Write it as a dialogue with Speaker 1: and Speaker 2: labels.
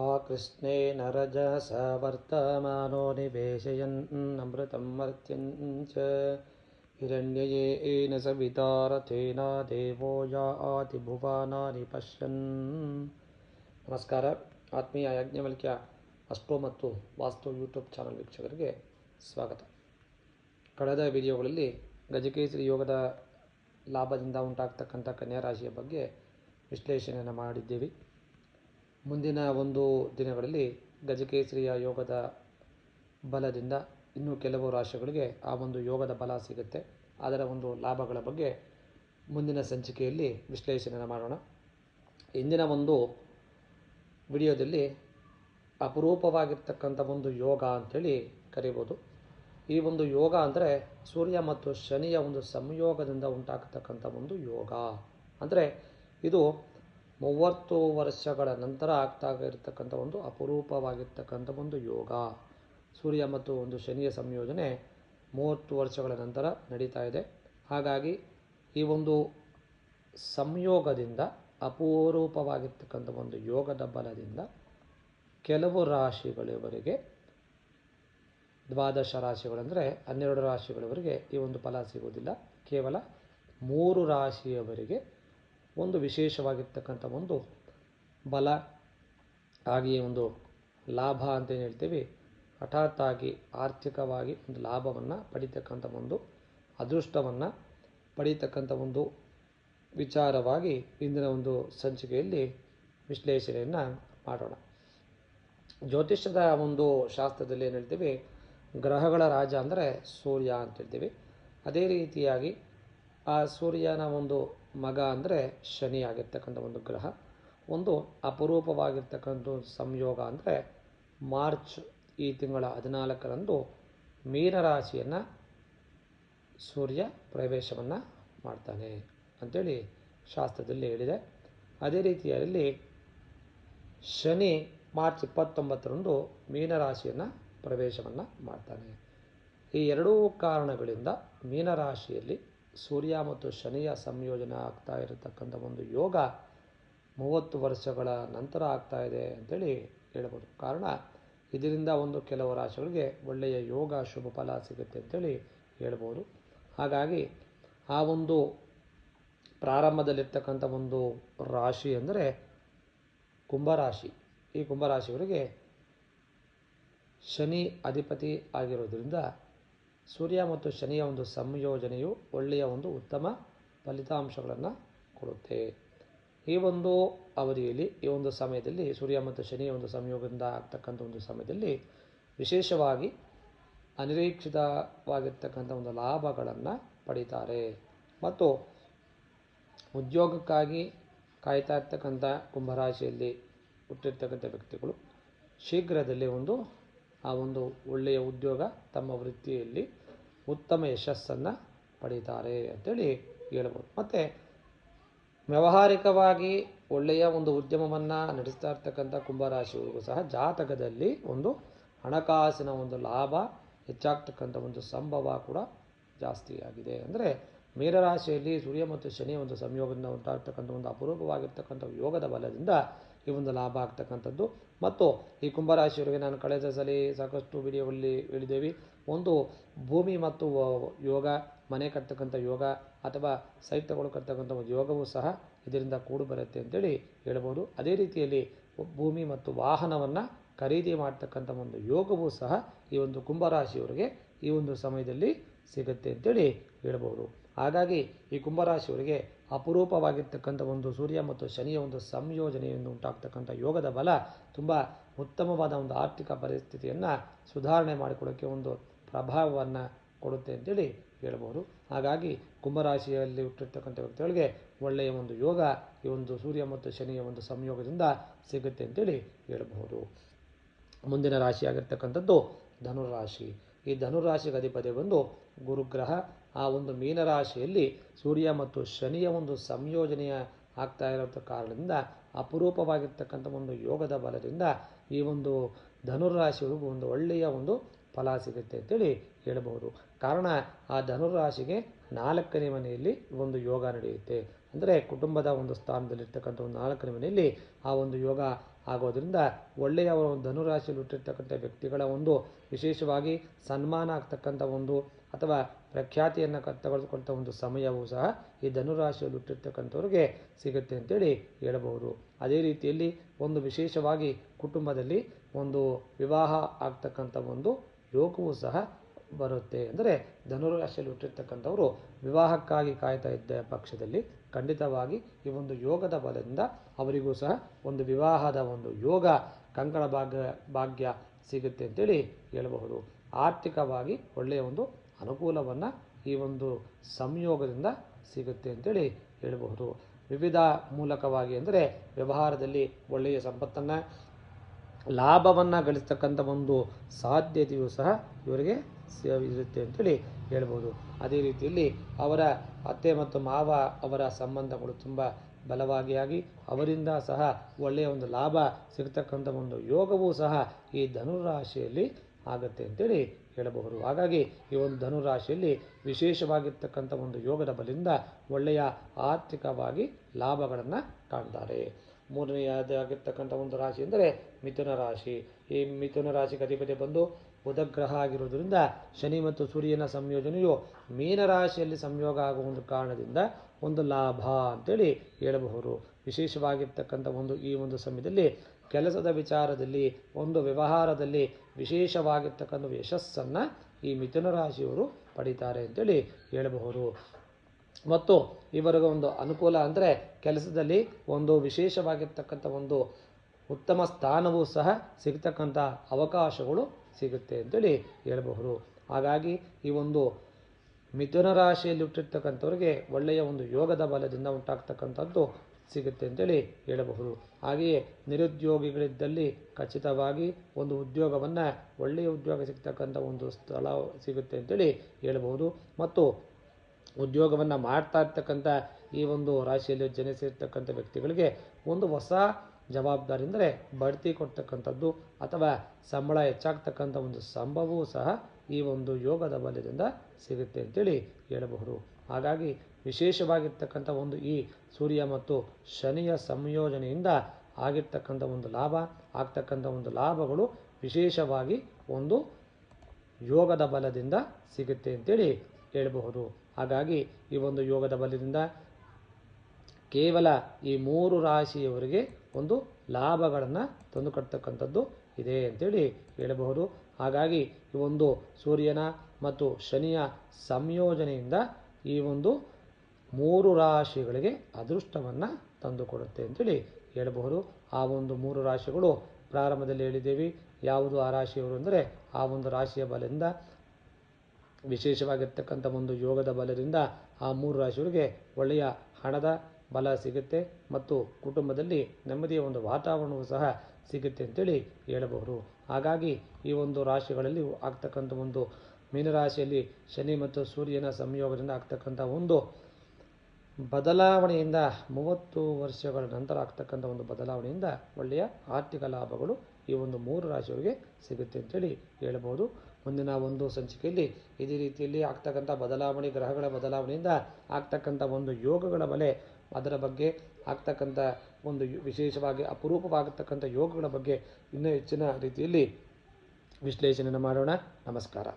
Speaker 1: आकृष्णेन रजस वर्तमानो निवेशयन्नमृतं मर्त्यं च हिरण्ययेन सविता रथेन ದೇವೋ ಯಾತಿ ಭುವನಾನಿ ಪಶ್ಯನ್ ನಮಸ್ಕಾರ ಆತ್ಮೀಯ ಯಾಜ್ಞವಲ್ಕ್ಯ ಅಸ್ಟ್ರೋ ಮತ್ತು ವಾಸ್ತು ಯೂಟ್ಯೂಬ್ ಚಾನಲ್ ವೀಕ್ಷಕರಿಗೆ ಸ್ವಾಗತ ಕಳೆದ ವಿಡಿಯೋಗಳಲ್ಲಿ ಗಜಕೇಸರಿ ಯೋಗದ ಲಾಭದಿಂದ ಉಂಟಾಗ್ತಕ್ಕಂಥ ಕನ್ಯಾ ರಾಶಿಯ ಬಗ್ಗೆ ವಿಶ್ಲೇಷಣೆಯನ್ನು ಮಾಡಿದ್ದೇವೆ ಮುಂದಿನ ಒಂದು ದಿನಗಳಲ್ಲಿ ಗಜಕೇಸರಿಯ ಯೋಗದ ಬಲದಿಂದ ಇನ್ನೂ ಕೆಲವು ರಾಶಿಗಳಿಗೆ ಆ ಒಂದು ಯೋಗದ ಬಲ ಸಿಗುತ್ತೆ. ಅದರ ಒಂದು ಲಾಭಗಳ ಬಗ್ಗೆ ಮುಂದಿನ ಸಂಚಿಕೆಯಲ್ಲಿ ವಿಶ್ಲೇಷಣೆ ಮಾಡೋಣ. ಇಂದಿನ ಒಂದು ವಿಡಿಯೋದಲ್ಲಿ ಅಪರೂಪವಾಗಿರ್ತಕ್ಕಂಥ ಒಂದು ಯೋಗ ಅಂಥೇಳಿ ಕರಿಬೋದು. ಈ ಒಂದು ಯೋಗ ಅಂದರೆ ಸೂರ್ಯ ಮತ್ತು ಶನಿಯ ಒಂದು ಸಂಯೋಗದಿಂದ ಉಂಟಾಗತಕ್ಕಂಥ ಒಂದು ಯೋಗ. ಅಂದರೆ ಇದು ಮೂವತ್ತು ವರ್ಷಗಳ ನಂತರ ಆಗ್ತಾ ಇರತಕ್ಕಂಥ ಒಂದು ಅಪರೂಪವಾಗಿರ್ತಕ್ಕಂಥ ಒಂದು ಯೋಗ. ಸೂರ್ಯ ಮತ್ತು ಒಂದು ಶನಿಯ ಸಂಯೋಜನೆ ಮೂವತ್ತು ವರ್ಷಗಳ ನಂತರ ನಡೀತಾ ಇದೆ. ಹಾಗಾಗಿ ಈ ಒಂದು ಸಂಯೋಗದಿಂದ, ಅಪರೂಪವಾಗಿರ್ತಕ್ಕಂಥ ಒಂದು ಯೋಗದ ಬಲದಿಂದ ಕೆಲವು ರಾಶಿಗಳವರೆಗೆ, ದ್ವಾದಶ ರಾಶಿಗಳಂದರೆ ಹನ್ನೆರಡು ರಾಶಿಗಳವರೆಗೆ ಈ ಒಂದು ಫಲ ಸಿಗುವುದಿಲ್ಲ. ಕೇವಲ ಮೂರು ರಾಶಿಯವರೆಗೆ ಒಂದು ವಿಶೇಷವಾಗಿರ್ತಕ್ಕಂಥ ಒಂದು ಬಲ, ಹಾಗೆಯೇ ಒಂದು ಲಾಭ ಅಂತ ಏನು ಹೇಳ್ತೀವಿ, ಹಠಾತ್ತಾಗಿ ಆರ್ಥಿಕವಾಗಿ ಒಂದು ಲಾಭವನ್ನು ಪಡೀತಕ್ಕಂಥ ಒಂದು ಅದೃಷ್ಟವನ್ನು ಪಡೀತಕ್ಕಂಥ ಒಂದು ವಿಚಾರವಾಗಿ ಇಂದಿನ ಒಂದು ಸಂಚಿಕೆಯಲ್ಲಿ ವಿಶ್ಲೇಷಣೆಯನ್ನು ಮಾಡೋಣ. ಜ್ಯೋತಿಷ್ಯದ ಒಂದು ಶಾಸ್ತ್ರದಲ್ಲಿ ಏನು ಹೇಳ್ತೀವಿ, ಗ್ರಹಗಳ ರಾಜ ಅಂದರೆ ಸೂರ್ಯ ಅಂತ ಹೇಳ್ತೀವಿ. ಅದೇ ರೀತಿಯಾಗಿ ಆ ಸೂರ್ಯನ ಒಂದು ಮಗ ಅಂದರೆ ಶನಿ ಆಗಿರ್ತಕ್ಕಂಥ ಒಂದು ಗ್ರಹ. ಒಂದು ಅಪರೂಪವಾಗಿರ್ತಕ್ಕಂಥ ಸಂಯೋಗ ಅಂದರೆ ಮಾರ್ಚ್ ಈ ತಿಂಗಳ ಹದಿನಾಲ್ಕರಂದು ಮೀನರಾಶಿಯನ್ನು ಸೂರ್ಯ ಪ್ರವೇಶವನ್ನು ಮಾಡ್ತಾನೆ ಅಂಥೇಳಿ ಶಾಸ್ತ್ರದಲ್ಲಿ ಹೇಳಿದೆ. ಅದೇ ರೀತಿಯಲ್ಲಿ ಶನಿ ಮಾರ್ಚ್ ಇಪ್ಪತ್ತೊಂಬತ್ತರಂದು ಮೀನರಾಶಿಯನ್ನು ಪ್ರವೇಶವನ್ನು ಮಾಡ್ತಾನೆ. ಈ ಎರಡೂ ಕಾರಣಗಳಿಂದ ಮೀನರಾಶಿಯಲ್ಲಿ ಸೂರ್ಯ ಮತ್ತು ಶನಿಯ ಸಂಯೋಜನೆ ಆಗ್ತಾ ಇರತಕ್ಕಂಥ ಒಂದು ಯೋಗ ಮೂವತ್ತು ವರ್ಷಗಳ ನಂತರ ಆಗ್ತಾ ಇದೆ ಅಂತೇಳಿ ಹೇಳ್ಬೋದು. ಕಾರಣ, ಇದರಿಂದ ಒಂದು ಕೆಲವು ರಾಶಿಗಳಿಗೆ ಒಳ್ಳೆಯ ಯೋಗ ಶುಭ ಫಲ ಸಿಗುತ್ತೆ ಅಂತೇಳಿ ಹೇಳ್ಬೋದು. ಹಾಗಾಗಿ, ಆ ಒಂದು ಪ್ರಾರಂಭದಲ್ಲಿರ್ತಕ್ಕಂಥ ಒಂದು ರಾಶಿ ಅಂದರೆ ಕುಂಭರಾಶಿ. ಈ ಕುಂಭರಾಶಿಯವರಿಗೆ ಶನಿ ಅಧಿಪತಿ ಆಗಿರೋದ್ರಿಂದ ಸೂರ್ಯ ಮತ್ತು ಶನಿಯ ಒಂದು ಸಂಯೋಜನೆಯು ಒಳ್ಳೆಯ ಒಂದು ಉತ್ತಮ ಫಲಿತಾಂಶಗಳನ್ನು ಕೊಡುತ್ತೆ. ಈ ಒಂದು ಅವಧಿಯಲ್ಲಿ, ಈ ಒಂದು ಸಮಯದಲ್ಲಿ, ಸೂರ್ಯ ಮತ್ತು ಶನಿಯ ಒಂದು ಸಂಯೋಗದಿಂದ ಆಗ್ತಕ್ಕಂಥ ಒಂದು ಸಮಯದಲ್ಲಿ ವಿಶೇಷವಾಗಿ ಅನಿರೀಕ್ಷಿತವಾಗಿರ್ತಕ್ಕಂಥ ಒಂದು ಲಾಭಗಳನ್ನು ಪಡೀತಾರೆ. ಮತ್ತು ಉದ್ಯೋಗಕ್ಕಾಗಿ ಕಾಯ್ತಾ ಇರ್ತಕ್ಕಂಥ ಕುಂಭರಾಶಿಯಲ್ಲಿ ಹುಟ್ಟಿರ್ತಕ್ಕಂಥ ವ್ಯಕ್ತಿಗಳು ಶೀಘ್ರದಲ್ಲಿ ಒಂದು ಆ ಒಂದು ಒಳ್ಳೆಯ ಉದ್ಯೋಗ ತಮ್ಮ ವೃತ್ತಿಯಲ್ಲಿ ಉತ್ತಮ ಯಶಸ್ಸನ್ನು ಪಡೀತಾರೆ ಅಂತೇಳಿ ಹೇಳ್ಬೋದು. ಮತ್ತು ವ್ಯಾವಹಾರಿಕವಾಗಿ ಒಳ್ಳೆಯ ಒಂದು ಉದ್ಯಮವನ್ನು ನಡೆಸ್ತಾ ಇರ್ತಕ್ಕಂಥ ಕುಂಭರಾಶಿಯವರಿಗೂ ಸಹ ಜಾತಕದಲ್ಲಿ ಒಂದು ಹಣಕಾಸಿನ ಒಂದು ಲಾಭ ಹೆಚ್ಚಾಗ್ತಕ್ಕಂಥ ಒಂದು ಸಂಭವ ಕೂಡ ಜಾಸ್ತಿಯಾಗಿದೆ ಅಂದರೆ ಮೀನರಾಶಿಯಲ್ಲಿ ಸೂರ್ಯ ಮತ್ತು ಶನಿಯ ಒಂದು ಸಂಯೋಗದಿಂದ ಉಂಟಾಗ್ತಕ್ಕಂಥ ಒಂದು ಅಪರೂಪವಾಗಿರ್ತಕ್ಕಂಥ ಯೋಗದ ಬಲದಿಂದ ಈ ಒಂದು ಲಾಭ ಆಗ್ತಕ್ಕಂಥದ್ದು ಮತ್ತು ಈ ಕುಂಭರಾಶಿಯವರಿಗೆ ನಾನು ಕಳೆದ ಸಲ ಸಾಕಷ್ಟು ವಿಡಿಯೋಗಳಲ್ಲಿ ಹೇಳಿದ್ದೇವೆ. ಒಂದು, ಭೂಮಿ ಮತ್ತು ಯೋಗ, ಮನೆ ಕಟ್ತಕ್ಕಂಥ ಯೋಗ ಅಥವಾ ಸೈಟ್ ತಗೊಳ್ಕರ್ತಕ್ಕಂಥ ಒಂದು ಯೋಗವೂ ಸಹ ಇದರಿಂದ ಕೂಡು ಬರುತ್ತೆ ಅಂತೇಳಿ ಹೇಳ್ಬೋದು. ಅದೇ ರೀತಿಯಲ್ಲಿ ಭೂಮಿ ಮತ್ತು ವಾಹನವನ್ನು ಖರೀದಿ ಮಾಡ್ತಕ್ಕಂಥ ಒಂದು ಯೋಗವೂ ಸಹ ಈ ಒಂದು ಕುಂಭರಾಶಿಯವರಿಗೆ ಈ ಒಂದು ಸಮಯದಲ್ಲಿ ಸಿಗುತ್ತೆ ಅಂತೇಳಿ ಹೇಳ್ಬೋದು. ಹಾಗಾಗಿ ಈ ಕುಂಭರಾಶಿಯವರಿಗೆ ಅಪರೂಪವಾಗಿರ್ತಕ್ಕಂಥ ಒಂದು ಸೂರ್ಯ ಮತ್ತು ಶನಿಯ ಒಂದು ಸಂಯೋಜನೆಯನ್ನು ಉಂಟಾಗ್ತಕ್ಕಂಥ ಯೋಗದ ಬಲ ತುಂಬ ಉತ್ತಮವಾದ ಒಂದು ಆರ್ಥಿಕ ಪರಿಸ್ಥಿತಿಯನ್ನು ಸುಧಾರಣೆ ಮಾಡಿಕೊಳ್ಳೋಕ್ಕೆ ಒಂದು ಪ್ರಭಾವವನ್ನು ಕೊಡುತ್ತೆ ಅಂತೇಳಿ ಹೇಳ್ಬೋದು. ಹಾಗಾಗಿ ಕುಂಭರಾಶಿಯಲ್ಲಿ ಹುಟ್ಟಿರ್ತಕ್ಕಂಥ ವ್ಯಕ್ತಿಗಳಿಗೆ ಒಳ್ಳೆಯ ಒಂದು ಯೋಗ, ಈ ಒಂದು ಸೂರ್ಯ ಮತ್ತು ಶನಿಯ ಒಂದು ಸಂಯೋಗದಿಂದ ಸಿಗುತ್ತೆ ಅಂತೇಳಿ ಹೇಳಬಹುದು ಮುಂದಿನ ರಾಶಿಯಾಗಿರ್ತಕ್ಕಂಥದ್ದು ಧನುರಾಶಿ. ಈ ಧನುರಾಶಿಗೆ ಅಧಿಪತಿ ಬಂದು ಗುರುಗ್ರಹ ಆ ಒಂದು ಮೀನರಾಶಿಯಲ್ಲಿ ಸೂರ್ಯ ಮತ್ತು ಶನಿಯ ಒಂದು ಸಂಯೋಜನೆಯ ಆಗ್ತಾ ಇರೋ ಕಾರಣದಿಂದ ಅಪರೂಪವಾಗಿರ್ತಕ್ಕಂಥ ಒಂದು ಯೋಗದ ಬಲದಿಂದ ಈ ಒಂದು ಧನುರಾಶಿಯವ್ರಿಗೂ ಒಂದು ಒಳ್ಳೆಯ ಒಂದು ಫಲ ಸಿಗುತ್ತೆ ಅಂತೇಳಿ ಹೇಳಬಹುದು. ಕಾರಣ ಆ ಧನುರಾಶಿಗೆ ನಾಲ್ಕನೇ ಮನೆಯಲ್ಲಿ ಒಂದು ಯೋಗ ನಡೆಯುತ್ತೆ. ಅಂದರೆ ಕುಟುಂಬದ ಒಂದು ಸ್ಥಾನದಲ್ಲಿರ್ತಕ್ಕಂಥ ಒಂದು ನಾಲ್ಕನೇ ಮನೆಯಲ್ಲಿ ಆ ಒಂದು ಯೋಗ ಆಗೋದ್ರಿಂದ ಒಳ್ಳೆಯ ಧನುರಾಶಿಯಲ್ಲಿ ಹುಟ್ಟಿರ್ತಕ್ಕಂಥ ವ್ಯಕ್ತಿಗಳ ಒಂದು ವಿಶೇಷವಾಗಿ ಸನ್ಮಾನ ಆಗ್ತಕ್ಕಂಥ ಒಂದು ಅಥವಾ ಪ್ರಖ್ಯಾತಿಯನ್ನು ತೆಗೆದುಕೊಂಥ ಒಂದು ಸಮಯವೂ ಸಹ ಈ ಧನುರಾಶಿಯಲ್ಲಿ ಹುಟ್ಟಿರ್ತಕ್ಕಂಥವ್ರಿಗೆ ಸಿಗುತ್ತೆ ಅಂತೇಳಿ ಹೇಳಬಹುದು. ಅದೇ ರೀತಿಯಲ್ಲಿ ಒಂದು ವಿಶೇಷವಾಗಿ ಕುಟುಂಬದಲ್ಲಿ ಒಂದು ವಿವಾಹ ಆಗ್ತಕ್ಕಂಥ ಒಂದು ಯೋಗವೂ ಸಹ ಬರುತ್ತೆ. ಅಂದರೆ ಧನುರಾಶಿಯಲ್ಲಿ ಹುಟ್ಟಿರ್ತಕ್ಕಂಥವರು ವಿವಾಹಕ್ಕಾಗಿ ಕಾಯ್ತಾ ಇದ್ದ ಪಕ್ಷದಲ್ಲಿ ಖಂಡಿತವಾಗಿ ಈ ಒಂದು ಯೋಗದ ಬಲದಿಂದ ಅವರಿಗೂ ಸಹ ಒಂದು ವಿವಾಹದ ಒಂದು ಯೋಗ ಕಂಕಣ ಭಾಗ್ಯ ಭಾಗ್ಯ ಸಿಗುತ್ತೆ ಅಂತೇಳಿ ಹೇಳಬಹುದು. ಆರ್ಥಿಕವಾಗಿ ಒಳ್ಳೆಯ ಒಂದು ಅನುಕೂಲವನ್ನು ಈ ಒಂದು ಸಂಯೋಗದಿಂದ ಸಿಗುತ್ತೆ ಅಂತೇಳಿ ಹೇಳಬಹುದು. ವಿವಿಧ ಮೂಲಕವಾಗಿ ಅಂದರೆ ವ್ಯವಹಾರದಲ್ಲಿ ಒಳ್ಳೆಯ ಸಂಪತ್ತನ್ನು, ಲಾಭವನ್ನು ಗಳಿಸ್ತಕ್ಕಂಥ ಒಂದು ಸಾಧ್ಯತೆಯೂ ಸಹ ಇವರಿಗೆ ಇರುತ್ತೆ ಅಂತೇಳಿ ಹೇಳ್ಬೋದು ಅದೇ ರೀತಿಯಲ್ಲಿ ಅವರ ಅತ್ತೆ ಮತ್ತು ಮಾವ ಅವರ ಸಂಬಂಧಗಳು ತುಂಬ ಬಲವಾಗಿ ಆಗಿ ಅವರಿಂದ ಸಹ ಒಳ್ಳೆಯ ಒಂದು ಲಾಭ ಸಿಗ್ತಕ್ಕಂಥ ಒಂದು ಯೋಗವೂ ಸಹ ಈ ಧನುರಾಶಿಯಲ್ಲಿ ಆಗುತ್ತೆ ಅಂತೇಳಿ ಹೇಳಬಹುದು. ಹಾಗಾಗಿ ಈ ಒಂದು ಧನುರಾಶಿಯಲ್ಲಿ ವಿಶೇಷವಾಗಿರ್ತಕ್ಕಂಥ ಒಂದು ಯೋಗದ ಬಲಿಂದ ಒಳ್ಳೆಯ ಆರ್ಥಿಕವಾಗಿ ಲಾಭಗಳನ್ನು ಕಾಣ್ತಾರೆ. ಮೂರನೆಯದಾಗಿರ್ತಕ್ಕಂಥ ಒಂದು ರಾಶಿ ಎಂದರೆ ಮಿಥುನ ರಾಶಿ. ಈ ಮಿಥುನ ರಾಶಿಗೆ ಅಧಿಪತಿ ಬಂದು ಬುಧ ಗ್ರಹ ಆಗಿರುವುದರಿಂದ ಶನಿ ಮತ್ತು ಸೂರ್ಯನ ಸಂಯೋಜನೆಯು ಮೀನರಾಶಿಯಲ್ಲಿ ಸಂಯೋಗ ಆಗುವ ಒಂದು ಕಾರಣದಿಂದ ಒಂದು ಲಾಭ ಅಂತೇಳಿ ಹೇಳಬಹುದು. ವಿಶೇಷವಾಗಿರ್ತಕ್ಕಂಥ ಒಂದು ಈ ಒಂದು ಸಮಯದಲ್ಲಿ ಕೆಲಸದ ವಿಚಾರದಲ್ಲಿ, ಒಂದು ವ್ಯವಹಾರದಲ್ಲಿ ವಿಶೇಷವಾಗಿರ್ತಕ್ಕಂಥ ಯಶಸ್ಸನ್ನು ಈ ಮಿಥುನ ರಾಶಿಯವರು ಪಡಿತಾರೆ ಅಂತೇಳಿ ಹೇಳಬಹುದು. ಮತ್ತು ಇವರಿಗೆ ಒಂದು ಅನುಕೂಲ ಅಂದರೆ ಕೆಲಸದಲ್ಲಿ ಒಂದು ವಿಶೇಷವಾಗಿರ್ತಕ್ಕಂಥ ಒಂದು ಉತ್ತಮ ಸ್ಥಾನವೂ ಸಹ ಸಿಗ್ತಕ್ಕಂಥ ಅವಕಾಶಗಳು ಸಿಗುತ್ತೆ ಅಂತೇಳಿ ಹೇಳಬಹುದು. ಹಾಗಾಗಿ ಈ ಒಂದು ಮಿಥುನ ರಾಶಿಯಲ್ಲಿ ಹುಟ್ಟಿರ್ತಕ್ಕಂಥವ್ರಿಗೆ ಒಳ್ಳೆಯ ಒಂದು ಯೋಗದ ಬಲದಿಂದ ಉಂಟಾಗ್ತಕ್ಕಂಥದ್ದು ಸಿಗುತ್ತೆ ಅಂತೇಳಿ ಹೇಳಬಹುದು. ಹಾಗೆಯೇ ನಿರುದ್ಯೋಗಿಗಳಿದ್ದಲ್ಲಿ ಖಚಿತವಾಗಿ ಒಂದು ಉದ್ಯೋಗವನ್ನು ಒಳ್ಳೆಯ ಉದ್ಯೋಗ ಸಿಗ್ತಕ್ಕಂಥ ಒಂದು ಸ್ಥಳ ಸಿಗುತ್ತೆ ಅಂತೇಳಿ ಹೇಳಬಹುದು. ಮತ್ತು ಉದ್ಯೋಗವನ್ನು ಮಾಡ್ತಾ ಇರ್ತಕ್ಕಂಥ ಈ ಒಂದು ರಾಶಿಯಲ್ಲಿ ಜನಿಸಿರ್ತಕ್ಕಂಥ ವ್ಯಕ್ತಿಗಳಿಗೆ ಒಂದು ಹೊಸ ಜವಾಬ್ದಾರಿ ಅಂದರೆ ಬಡ್ತಿ ಕೊಡ್ತಕ್ಕಂಥದ್ದು ಅಥವಾ ಸಂಬಳ ಹೆಚ್ಚಾಗ್ತಕ್ಕಂಥ ಒಂದು ಸಂಭವವೂ ಸಹ ಈ ಒಂದು ಯೋಗದ ಬಲದಿಂದ ಸಿಗುತ್ತೆ ಅಂತೇಳಿ ಹೇಳಬಹುದು. ಹಾಗಾಗಿ ವಿಶೇಷವಾಗಿರ್ತಕ್ಕಂಥ ಒಂದು ಈ ಸೂರ್ಯ ಮತ್ತು ಶನಿಯ ಸಂಯೋಜನೆಯಿಂದ ಆಗಿರ್ತಕ್ಕಂಥ ಒಂದು ಲಾಭ, ಆಗ್ತಕ್ಕಂಥ ಒಂದು ಲಾಭಗಳು ವಿಶೇಷವಾಗಿ ಒಂದು ಯೋಗದ ಬಲದಿಂದ ಸಿಗುತ್ತೆ ಅಂತೇಳಿ ಹೇಳಬಹುದು. ಹಾಗಾಗಿ ಈ ಒಂದು ಯೋಗದ ಬಲದಿಂದ ಕೇವಲ ಈ ಮೂರು ರಾಶಿಯವರಿಗೆ ಒಂದು ಲಾಭಗಳನ್ನು ತಂದುಕೊಡ್ತಕ್ಕಂಥದ್ದು ಇದೆ ಅಂತೇಳಿ ಹೇಳಬಹುದು. ಹಾಗಾಗಿ ಈ ಒಂದು ಸೂರ್ಯನ ಮತ್ತು ಶನಿಯ ಸಂಯೋಜನೆಯಿಂದ ಈ ಒಂದು ಮೂರು ರಾಶಿಗಳಿಗೆ ಅದೃಷ್ಟವನ್ನು ತಂದುಕೊಡುತ್ತೆ ಅಂತೇಳಿ ಹೇಳಬಹುದು. ಆ ಒಂದು ಮೂರು ರಾಶಿಗಳು ಪ್ರಾರಂಭದಲ್ಲಿ ಹೇಳಿದ್ದೇವೆ. ಯಾವುದು ಆ ರಾಶಿಯವರು ಅಂದರೆ ಆ ಒಂದು ರಾಶಿಯ ಬಲದಿಂದ ವಿಶೇಷವಾಗಿರ್ತಕ್ಕಂಥ ಒಂದು ಯೋಗದ ಬಲದಿಂದ ಆ ಮೂರು ರಾಶಿಯವರಿಗೆ ಒಳ್ಳೆಯ ಹಣದ ಬಲ ಸಿಗುತ್ತೆ ಮತ್ತು ಕುಟುಂಬದಲ್ಲಿ ನೆಮ್ಮದಿಯ ಒಂದು ವಾತಾವರಣವೂ ಸಹ ಸಿಗುತ್ತೆ ಅಂತೇಳಿ ಹೇಳಬಹುದು. ಹಾಗಾಗಿ ಈ ಒಂದು ರಾಶಿಗಳಲ್ಲಿ ಆಗ್ತಕ್ಕಂಥ ಒಂದು ಮೀನರಾಶಿಯಲ್ಲಿ ಶನಿ ಮತ್ತು ಸೂರ್ಯನ ಸಂಯೋಗದಿಂದ ಆಗ್ತಕ್ಕಂಥ ಒಂದು ಬದಲಾವಣೆಯಿಂದ ಮೂವತ್ತು ವರ್ಷಗಳ ನಂತರ ಆಗ್ತಕ್ಕಂಥ ಒಂದು ಬದಲಾವಣೆಯಿಂದ ಒಳ್ಳೆಯ ಆರ್ಥಿಕ ಲಾಭಗಳು ಈ ಒಂದು ಮೂರು ರಾಶಿಯವರಿಗೆ ಸಿಗುತ್ತೆ ಅಂತೇಳಿ ಹೇಳಬಹುದು. ಮುಂದಿನ ಒಂದು ಸಂಚಿಕೆಯಲ್ಲಿ ಇದೇ ರೀತಿಯಲ್ಲಿ ಆಗ್ತಕ್ಕಂಥ ಬದಲಾವಣೆ, ಗ್ರಹಗಳ ಬದಲಾವಣೆಯಿಂದ ಆಗ್ತಕ್ಕಂಥ ಒಂದು ಯೋಗಗಳ ಬಲೆ ಅದರ ಬಗ್ಗೆ ಆಗ್ತಕ್ಕಂಥ ಒಂದು ವಿಶೇಷವಾಗಿ ಅಪರೂಪವಾಗಿರ್ತಕ್ಕಂಥ ಯೋಗಗಳ ಬಗ್ಗೆ ಇನ್ನೂ ಹೆಚ್ಚಿನ ರೀತಿಯಲ್ಲಿ ವಿಶ್ಲೇಷಣೆಯನ್ನು ಮಾಡೋಣ. ನಮಸ್ಕಾರ.